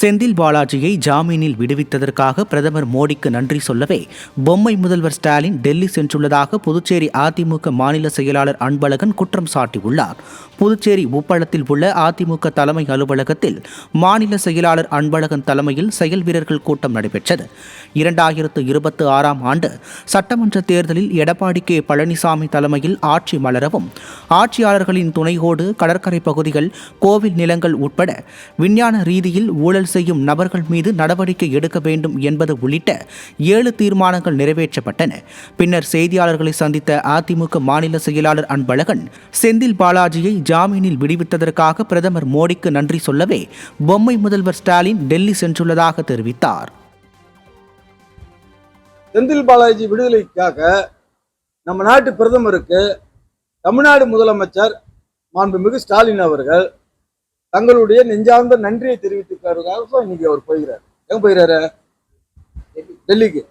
செந்தில் பாலாஜியை ஜாமீனில் விடுவித்ததற்காக பிரதமர் மோடிக்கு நன்றி சொல்லவே பொம்மை முதல்வர் ஸ்டாலின் டெல்லி சென்றுள்ளதாக புதுச்சேரி அதிமுக மாநில செயலாளர் அன்பழகன் குற்றம் சாட்டியுள்ளார். புதுச்சேரி உப்பளத்தில் உள்ள அதிமுக தலைமை அலுவலகத்தில் மாநில செயலாளர் அன்பழகன் தலைமையில் செயல் வீரர்கள் கூட்டம் நடைபெற்றது. இரண்டாயிரத்து இருபத்தி ஆறாம் ஆண்டு சட்டமன்ற தேர்தலில் எடப்பாடி கே. பழனிசாமி தலைமையில் ஆட்சி மலரவும் ஆட்சியாளர்களின் துணையோடு கடற்கரை பகுதிகள் கோவில் நிலங்கள் உட்பட விஞ்ஞான ரீதியில் ஊழல் செய்யும் நபர்கள் மீது நடவடிக்கை எடுக்க வேண்டும் என்பது உள்ளிட்ட ஏழு தீர்மானங்கள் நிறைவேற்றப்பட்டன. பின்னர் செய்தியாளர்களை சந்தித்த அதிமுக மாநில செயலாளர் அன்பழகன் செந்தில் பாலாஜியை ஜாமீனில் விடுவித்ததற்காக பிரதமர் மோடிக்கு நன்றி சொல்லவே பொம்மை முதல்வர் ஸ்டாலின் டெல்லி சென்றுள்ளதாக தெரிவித்தார். செந்தில் பாலாஜி விடுதலைக்காக நம்ம நாட்டு பிரதமருக்கு தமிழ்நாடு முதலமைச்சர் மாண்புமிகு ஸ்டாலின் அவர்கள் தங்களுடைய நெஞ்சார்ந்த நன்றியை தெரிவித்துக்காருக்காக இன்னைக்கு அவர் போகிறார். எங்க போகிறாரு டெல்லிக்கு.